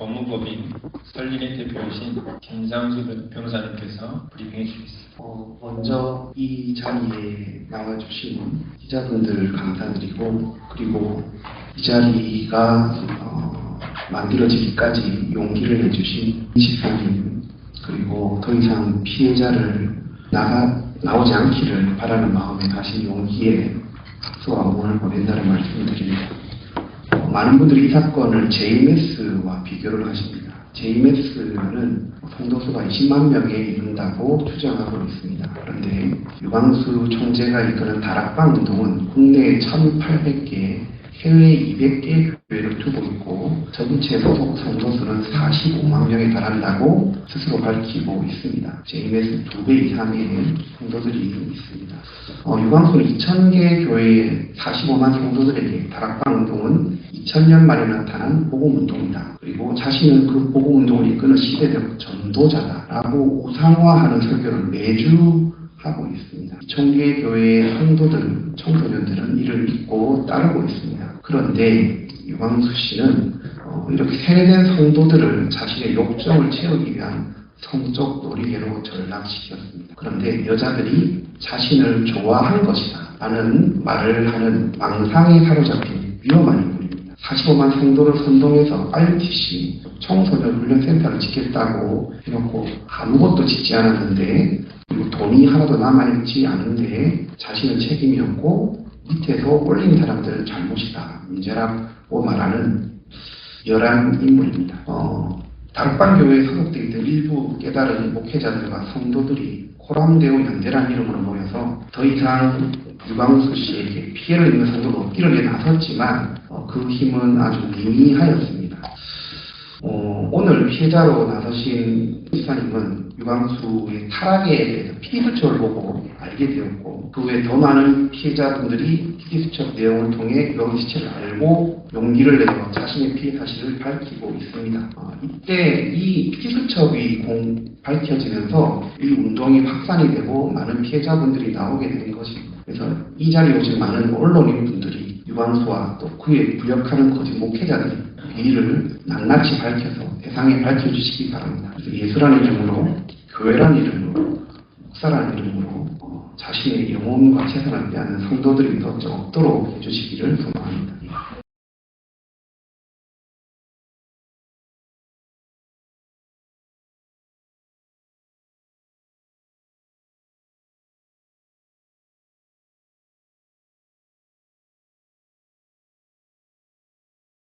법무법인 설린의 대표이신 김상수 변호사님께서 브리핑해 주시겠습니다. 어, 먼저 이 자리에 나와주신 기자분들 감사드리고 그리고 이 자리가 어, 만들어지기까지 용기를 내주신 집사님 그리고 더 이상 피해자를 나가 나오지 않기를 바라는 마음에 가신 용기에 박수와 응원을 보낸다는 말씀을 드립니다. 어, 많은 분들이 이 사건을 JMS와 비교를 하십니다. JMS는 성도수가 20만 명에 이른다고 추정하고 있습니다. 그런데 유광수 총재가 이끄는 다락방 운동은 국내에 1,800개, 해외에 200개 교회를 두고 있고 전체 소속 성도수는 45만 명에 달한다고 스스로 밝히고 있습니다. JMS 두 배 이상의 성도들이 있습니다. 어, 유광수는 2,000개 교회의 45만 성도들에게 다락방 운동은 2000년 말에 나타난 복음운동이다. 그리고 자신은 그 복음운동을 이끄는 시대적 전도자다라고 우상화하는 설교를 매주 하고 있습니다. 2000개 교회의 성도들, 청소년들은 이를 믿고 따르고 있습니다. 그런데 유광수 씨는 어, 이렇게 세뇌된 성도들을 자신의 욕정을 채우기 위한 성적 놀이개로 전락시켰습니다. 그런데 여자들이 자신을 좋아한 것이다 라는 말을 하는 망상에 사로잡힌 위험한 인물입니다. 45만 성도를 선동해서 RTC 청소년 훈련센터를 짓겠다고 해놓고 아무것도 짓지 않았는데 그리고 돈이 하나도 남아있지 않은데 자신은 책임이 없고 밑에서 올린 사람들은 잘못이다. 문제라고 말하는 열한 인물입니다. 어, 다락방 교회에 소속되어 있던 일부 깨달은 목회자들과 성도들이 코람데오 연대라는 이름으로 모여서 더 이상 유광수 씨에게 피해를 입는 성도가 없기를 위해 나섰지만 어, 그 힘은 아주 미미하였습니다. 피해자로 나서신 지사님은 유광수의 타락에 대해서 피디수첩을 보고 알게 되었고 그 외에 더 많은 피해자분들이 피디수첩 내용을 통해 유광수 시체를 알고 용기를 내어 자신의 피해 사실을 밝히고 있습니다. 어, 이때 이 피디수첩이 공, 밝혀지면서 이 운동이 확산이 되고 많은 피해자분들이 나오게 된 것입니다. 그래서 이 자리에 오신 많은 언론인분들이 유광수와 또 그에 부역하는 거짓 목회자들이 비리를 낱낱이 밝혀서 세상에 밝혀주시기 바랍니다. 그래서 예수라는 이름으로, 교회라는 이름으로, 목사라는 이름으로 어, 자신의 영혼과 재산을 위하는 성도들이 더 없도록 해주시기를 소망합니다.